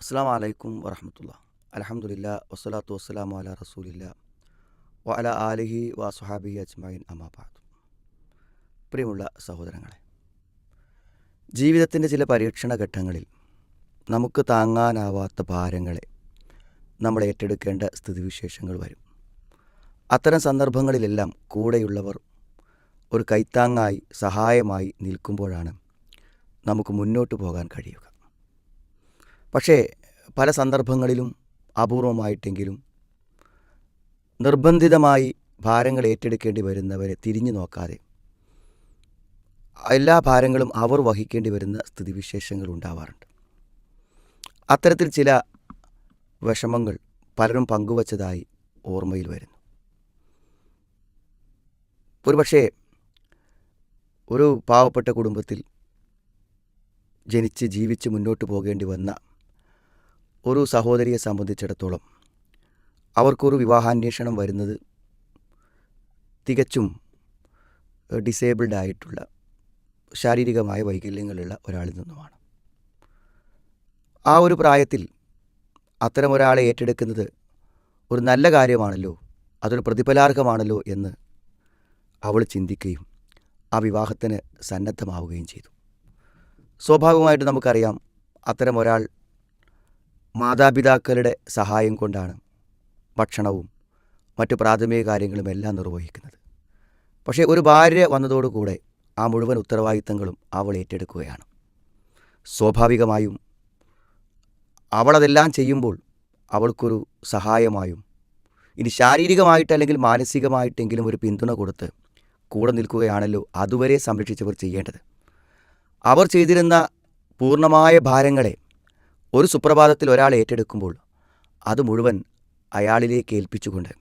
അസ്സാം വലൈക്കും വറഹമത്തുള്ള അലഹമുല്ല വസ്സലാത്തു വസ്സലാമു അല റസൂലില്ല വ ആലിഹി വ സുഹാബി അമാബാദ് പ്രിയമുള്ള സഹോദരങ്ങളെ ജീവിതത്തിന്റെ ചില പരീക്ഷണ ഘട്ടങ്ങളിൽ നമുക്ക് താങ്ങാനാവാത്ത ഭാരങ്ങളെ നമ്മൾ ഏറ്റെടുക്കേണ്ട സ്ഥിതിവിശേഷങ്ങൾ വരും. അത്തരം സന്ദർഭങ്ങളിലെല്ലാം കൂടെയുള്ളവർ ഒരു കൈത്താങ്ങായി സഹായമായി നിൽക്കുമ്പോഴാണ് നമുക്ക് മുന്നോട്ട് പോകാൻ കഴിയുക. പക്ഷേ പല സന്ദർഭങ്ങളിലും അപൂർവമായിട്ടെങ്കിലും നിർബന്ധിതമായി ഭാരങ്ങൾ ഏറ്റെടുക്കേണ്ടി വരുന്നവരെ തിരിഞ്ഞു നോക്കാതെ എല്ലാ ഭാരങ്ങളും അവർ വഹിക്കേണ്ടി വരുന്ന സ്ഥിതിവിശേഷങ്ങൾ ഉണ്ടാവാറുണ്ട്. അത്തരത്തിൽ ചില വിഷമങ്ങൾ പലരും പങ്കുവച്ചതായി ഓർമ്മയിൽ വരുന്നു. ഒരുപക്ഷേ ഒരു പാവപ്പെട്ട കുടുംബത്തിൽ ജനിച്ച് ജീവിച്ച് മുന്നോട്ട് പോകേണ്ടി വന്ന ഒരു സഹോദരിയെ സംബന്ധിച്ചിടത്തോളം അവർക്കൊരു വിവാഹാന്വേഷണം വരുന്നത് തികച്ചും ഡിസേബിൾഡ് ആയിട്ടുള്ള ശാരീരികമായ വൈകല്യങ്ങളുള്ള ഒരാളിൽ നിന്നുമാണ്. ആ ഒരു പ്രായത്തിൽ അത്തരം ഒരാളെ ഏറ്റെടുക്കുന്നത് ഒരു നല്ല കാര്യമാണല്ലോ അതൊരു പ്രതിഫലാർഹമാണല്ലോ എന്ന് അവൾ ചിന്തിക്കുകയും ആ വിവാഹത്തിന് സന്നദ്ധമാവുകയും ചെയ്തു. സ്വാഭാവികമായിട്ട് നമുക്കറിയാം അത്തരം ഒരാൾ മാതാപിതാക്കളുടെ സഹായം കൊണ്ടാണ് ഭക്ഷണവും മറ്റു പ്രാഥമിക കാര്യങ്ങളും എല്ലാം നിർവഹിക്കുന്നത്. പക്ഷേ ഒരു ഭാര്യ വന്നതോടുകൂടെ ആ മുഴുവൻ ഉത്തരവാദിത്തങ്ങളും അവൾ ഏറ്റെടുക്കുകയാണ്. സ്വാഭാവികമായും അവളതെല്ലാം ചെയ്യുമ്പോൾ അവൾക്കൊരു സഹായമായും ഇനി ശാരീരികമായിട്ട് അല്ലെങ്കിൽ മാനസികമായിട്ടെങ്കിലും ഒരു പിന്തുണ കൊടുത്ത് കൂടെ നിൽക്കുകയാണല്ലോ അതുവരെ സംരക്ഷിച്ചവർ ചെയ്യേണ്ടത്. അവർ ചെയ്തിരുന്ന പൂർണമായ ഭാരങ്ങളെ ഒരു സുപ്രഭാതത്തിൽ ഒരാൾ ഏറ്റെടുക്കുമ്പോൾ അത് മുഴുവൻ അയാളിലേക്ക് ഏൽപ്പിച്ചുകൊണ്ട്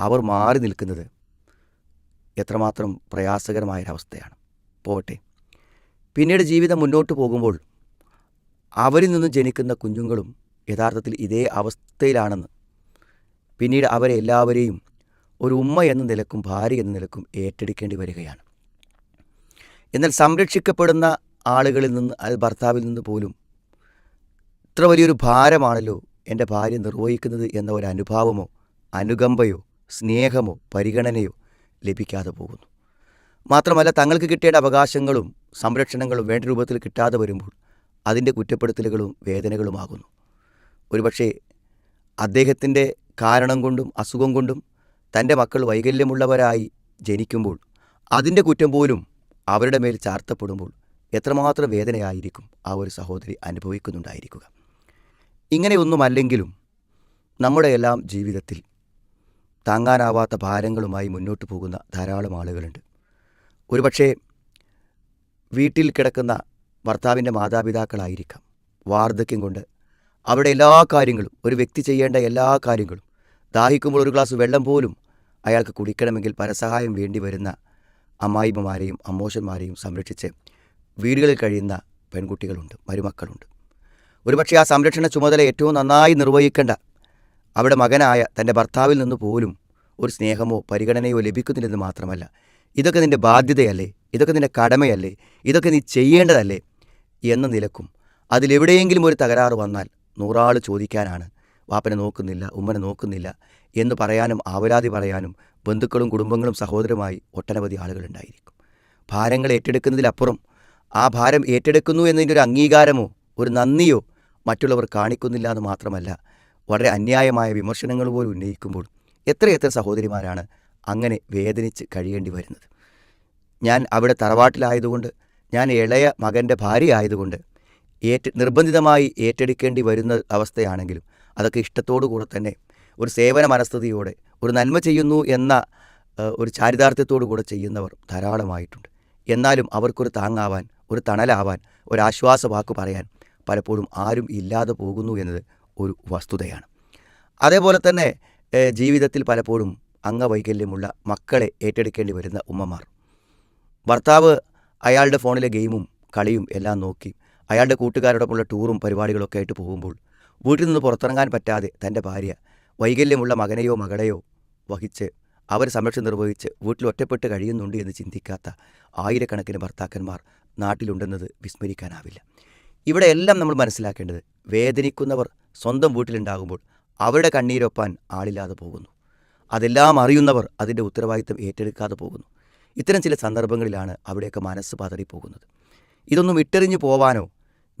അവർ മാറി നിൽക്കുന്നത് എത്രമാത്രം പ്രയാസകരമായൊരവസ്ഥയാണ്. പോട്ടെ പിന്നീട് ജീവിതം മുന്നോട്ട് പോകുമ്പോൾ അവരിൽ നിന്ന് ജനിക്കുന്ന കുഞ്ഞുങ്ങളും യഥാർത്ഥത്തിൽ ഇതേ അവസ്ഥയിലാണെന്ന് പിന്നീട് അവരെ എല്ലാവരെയും ഒരു ഉമ്മ എന്ന നിലക്കും ഭാര്യ എന്ന നിലക്കും ഏറ്റെടുക്കേണ്ടി വരികയാണ്. എന്നാൽ സംരക്ഷിക്കപ്പെടുന്ന ആളുകളിൽ നിന്ന് അത് ഭർത്താവിൽ നിന്ന് പോലും ഇത്ര വലിയൊരു ഭാരമാണല്ലോ എന്റെ ഭാര്യ നിർവഹിക്കുന്നത് എന്ന ഒരു അനുഭാവമോ അനുകമ്പയോ സ്നേഹമോ പരിഗണനയോ ലഭിക്കാതെ പോകുന്നു. മാത്രമല്ല തങ്ങൾക്ക് കിട്ടേണ്ട അവകാശങ്ങളും സംരക്ഷണങ്ങളും വേണ്ട രൂപത്തിൽ കിട്ടാതെ വരുമ്പോൾ അതിന്റെ കുറ്റപ്പെടുത്തലുകളും വേദനകളുമാകുന്നു. ഒരുപക്ഷെ അദ്ദേഹത്തിന്റെ കാരണം കൊണ്ടും അസുഖം കൊണ്ടും തന്റെ മക്കൾ വൈകല്യമുള്ളവരായി ജനിക്കുമ്പോൾ അതിന്റെ കുറ്റം പോലും അവരുടെ മേൽ ചാർത്തപ്പെടുമ്പോൾ എത്രമാത്രം വേദനയായിരിക്കും ആ ഒരു സഹോദരി അനുഭവിക്കുന്നുണ്ടായിരിക്കുക. ഇങ്ങനെയൊന്നുമല്ലെങ്കിലും നമ്മുടെ എല്ലാം ജീവിതത്തിൽ താങ്ങാനാവാത്ത ഭാരങ്ങളുമായി മുന്നോട്ട് പോകുന്ന ധാരാളം ആളുകളുണ്ട്. ഒരുപക്ഷേ വീട്ടിൽ കിടക്കുന്ന ഭർത്താവിന്റെ മാതാപിതാക്കളായിരിക്കാം. വാർദ്ധക്യം കൊണ്ട് അവിടെ എല്ലാ കാര്യങ്ങളും ഒരു വ്യക്തി ചെയ്യേണ്ട എല്ലാ കാര്യങ്ങളും ദാഹിക്കുമ്പോൾ ഒരു ഗ്ലാസ് വെള്ളം പോലും അയാൾക്ക് കുടിക്കണമെങ്കിൽ പരസഹായം വേണ്ടി വരുന്ന അമ്മായിമ്മമാരെയും അമ്മോശന്മാരെയും സംരക്ഷിച്ച് വീടുകളിൽ കഴിയുന്ന പെൺകുട്ടികളുണ്ട് മരുമക്കളുണ്ട്. ഒരുപക്ഷെ ആ സംരക്ഷണ ചുമതല ഏറ്റവും നന്നായി നിർവഹിക്കേണ്ട അവിടെ മകനായ തന്റെ ഭർത്താവിൽ നിന്ന് പോലും ഒരു സ്നേഹമോ പരിഗണനയോ ലഭിക്കുന്നില്ലെന്ന് മാത്രമല്ല ഇതൊക്കെ നിന്റെ ബാധ്യതയല്ലേ? ഇതൊക്കെ നിന്റെ കടമയല്ലേ? ഇതൊക്കെ നീ ചെയ്യേണ്ടതല്ലേ? എന്ന നിലക്കും അതിലെവിടെയെങ്കിലും ഒരു തകരാറ് വന്നാൽ നൂറാൾ ചോദിക്കാനാണ്. വാപ്പനെ നോക്കുന്നില്ല ഉമ്മനെ നോക്കുന്നില്ല എന്ന് പറയാനും ആവലാതി പറയാനും ബന്ധുക്കളും കുടുംബങ്ങളും സഹോദരമായി ഒട്ടനവധി ആളുകളുണ്ടായിരിക്കും ഭാരങ്ങൾ ഏറ്റെടുക്കുന്നതിലപ്പുറം ആ ഭാരം ഏറ്റെടുക്കുന്നു എന്നതിന്റെ ഒരു അംഗീകാരമോ ഒരു നന്ദിയോ മറ്റുള്ളവർ കാണിക്കുന്നില്ല എന്ന് മാത്രമല്ല വളരെ അന്യായമായ വിമർശനങ്ങൾ പോലും ഉന്നയിക്കുമ്പോൾ എത്രയെത്ര സഹോദരിമാരാണ് അങ്ങനെ വേദനിച്ച് കഴിയേണ്ടി വരുന്നത്. ഞാൻ അവിടെ തറവാട്ടിലായതുകൊണ്ട് ഞാൻ ഇളയ മകന്റെ ഭാര്യ ആയതുകൊണ്ട് ഏറ്റ നിർബന്ധിതമായി ഏറ്റെടുക്കേണ്ടി വരുന്ന അവസ്ഥയാണെങ്കിലും അതൊക്കെ ഇഷ്ടത്തോടു കൂടെ തന്നെ ഒരു സേവന മനസ്ഥിതിയോടെ ഒരു നന്മ ചെയ്യുന്നു എന്ന ഒരു ചാരിതാർത്ഥ്യത്തോടു കൂടെ ചെയ്യുന്നവർ ധാരാളമായിട്ടുണ്ട്. എന്നാലും അവർക്കൊരു താങ്ങാവാൻ ഒരു തണലാവാൻ ഒരു ആശ്വാസ വാക്ക് പറയാൻ പലപ്പോഴും ആരും ഇല്ലാതെ പോകുന്നു എന്നത് ഒരു വസ്തുതയാണ്. അതേപോലെ തന്നെ ജീവിതത്തിൽ പലപ്പോഴും അംഗവൈകല്യമുള്ള മക്കളെ ഏറ്റെടുക്കേണ്ടി വരുന്ന ഉമ്മമാർ. ഭർത്താവ് അയാളുടെ ഫോണിലെ ഗെയിമും കളിയും എല്ലാം നോക്കി അയാളുടെ കൂട്ടുകാരോടൊപ്പമുള്ള ടൂറും പരിപാടികളൊക്കെ ആയിട്ട് പോകുമ്പോൾ വീട്ടിൽ നിന്ന് പുറത്തിറങ്ങാൻ പറ്റാതെ തന്റെ ഭാര്യ വൈകല്യമുള്ള മകനെയോ മകളെയോ വഹിച്ച് അവർ സംരക്ഷണം നിർവഹിച്ച് വീട്ടിൽ ഒറ്റപ്പെട്ട് കഴിയുന്നുണ്ട് എന്ന് ചിന്തിക്കാത്ത ആയിരക്കണക്കിന് ഭർത്താക്കന്മാർ നാട്ടിലുണ്ടെന്നത് വിസ്മരിക്കാനാവില്ല. ഇവിടെ എല്ലാം നമ്മൾ മനസ്സിലാക്കേണ്ടത് വേദനിക്കുന്നവർ സ്വന്തം വീട്ടിലുണ്ടാകുമ്പോൾ അവരുടെ കണ്ണീരൊപ്പാൻ ആളില്ലാതെ പോകുന്നു. അതെല്ലാം അറിയുന്നവർ അതിന്റെ ഉത്തരവാദിത്തം ഏറ്റെടുക്കാതെ പോകുന്നു. ഇത്തരം ചില സന്ദർഭങ്ങളിലാണ് അവിടെയൊക്കെ മനസ്സ് പതറിപ്പോകുന്നത്. ഇതൊന്നും ഇട്ടെറിഞ്ഞു പോവാനോ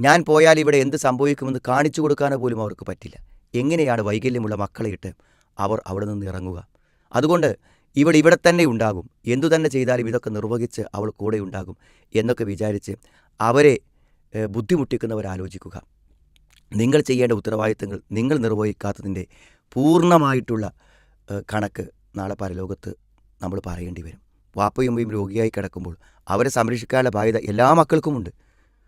ഞാൻ പോയാൽ ഇവിടെ എന്ത് സംഭവിക്കുമെന്ന് കാണിച്ചു കൊടുക്കാനോ പോലും അവർക്ക് പറ്റില്ല. എങ്ങനെയാണ് വൈകല്യമുള്ള മക്കളെ ഇട്ട് അവർ അവിടെ നിന്ന് ഇറങ്ങുക? അതുകൊണ്ട് ഇവിടെ ഇവിടെ തന്നെ ഉണ്ടാകും എന്തു തന്നെ ചെയ്താലും ഇതൊക്കെ നിർവഹിച്ച് അവൾ കൂടെ ഉണ്ടാകും എന്നൊക്കെ വിചാരിച്ച് അവരെ ഏഹ്, ബുദ്ധിമുട്ടിക്കുന്നവരാലോചിക്കുക നിങ്ങൾ ചെയ്യേണ്ട ഉത്തരവാദിത്തങ്ങൾ നിങ്ങൾ നിർവഹിക്കാത്തതിന്റെ പൂർണമായിട്ടുള്ള കണക്ക് നാളെ പരലോകത്ത് നമ്മൾ പറയേണ്ടി വരും. വാപ്പയും ഉമ്മയും രോഗിയായി കിടക്കുമ്പോൾ അവരെ സംരക്ഷിക്കാനുള്ള ബാധ്യത എല്ലാ മക്കൾക്കുമുണ്ട്.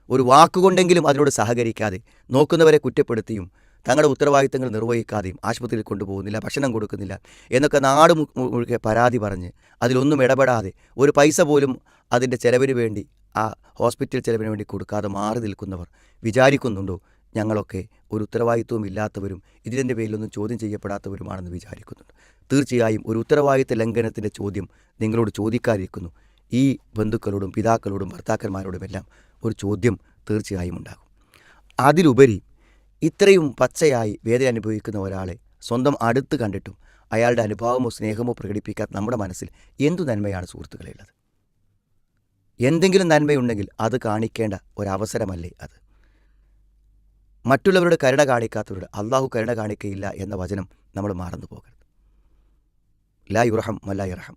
ഒരു വാക്കുകൊണ്ടെങ്കിലും അതിനോട് സഹകരിക്കാതെ നോക്കുന്നവരെ കുറ്റപ്പെടുത്തിയും തങ്ങളുടെ ഉത്തരവാദിത്തങ്ങൾ നിർവഹിക്കാതെയും ആശുപത്രിയിൽ കൊണ്ടുപോകുന്നില്ല ഭക്ഷണം കൊടുക്കുന്നില്ല എന്നൊക്കെ നാട് മുഴുക്കെ പരാതി പറഞ്ഞ് അതിലൊന്നും ഇടപെടാതെ ഒരു പൈസ പോലും അതിന്റെ ചെലവിന് വേണ്ടി ആ ഹോസ്പിറ്റൽ ചെലവിന് വേണ്ടി കൊടുക്കാതെ മാറി നിൽക്കുന്നവർ വിചാരിക്കുന്നുണ്ടോ? ഞങ്ങളൊക്കെ ഒരു ഉത്തരവാദിത്വവും ഇല്ലാത്തവരും ഇതിന്റെ പേരിലൊന്നും ചോദ്യം ചെയ്യപ്പെടാത്തവരുമാണെന്ന് വിചാരിക്കുന്നുണ്ട്. തീർച്ചയായും ഒരു ഉത്തരവാദിത്വ ലംഘനത്തിന്റെ ചോദ്യം നിങ്ങളോട് ചോദിക്കാതിരിക്കുന്നു. ഈ ബന്ധുക്കളോടും പിതാക്കളോടും ഭർത്താക്കന്മാരോടുമെല്ലാം ഒരു ചോദ്യം തീർച്ചയായും ഉണ്ടാകും. അതിലുപരി ഇത്രയും പച്ചയായി വേദന അനുഭവിക്കുന്ന ഒരാളെ സ്വന്തം അടുത്ത് കണ്ടിട്ടും അയാളുടെ അനുഭാവമോ സ്നേഹമോ പ്രകടിപ്പിക്കാത്ത നമ്മുടെ മനസ്സിൽ എന്തു നന്മയാണ് സുഹൃത്തുക്കളെ ഉള്ളത്? എന്തെങ്കിലും നന്മയുണ്ടെങ്കിൽ അത് കാണിക്കേണ്ട ഒരവസരമല്ലേ അത്? മറ്റുള്ളവരുടെ കരുണ കാണിക്കാത്തവരുടെ അള്ളാഹു കരുണ കാണിക്കയില്ല എന്ന വചനം നമ്മൾ മറന്നു പോകരുത്. ലാ യുറഹം മല്ല യുറഹം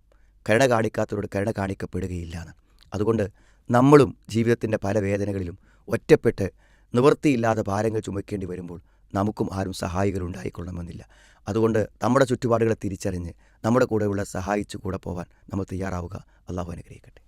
കരുണ കാണിക്കാത്തവരോട് കരുണ കാണിക്കപ്പെടുകയില്ല എന്ന് അതുകൊണ്ട് നമ്മളും ജീവിതത്തിന്റെ പല വേദനകളിലും ഒറ്റപ്പെട്ട് നിവൃത്തിയില്ലാതെ ഭാരങ്ങൾ ചുമക്കേണ്ടി വരുമ്പോൾ നമുക്കും ആരും സഹായികളുണ്ടായിക്കൊള്ളണമെന്നില്ല അതുകൊണ്ട് നമ്മുടെ ചുറ്റുപാടുകളെ തിരിച്ചറിഞ്ഞ് നമ്മുടെ കൂടെയുള്ള സഹായിച്ചു കൂടെ പോകാൻ നമ്മൾ തയ്യാറാവുക. അള്ളാഹു അനുഗ്രഹിക്കട്ടെ.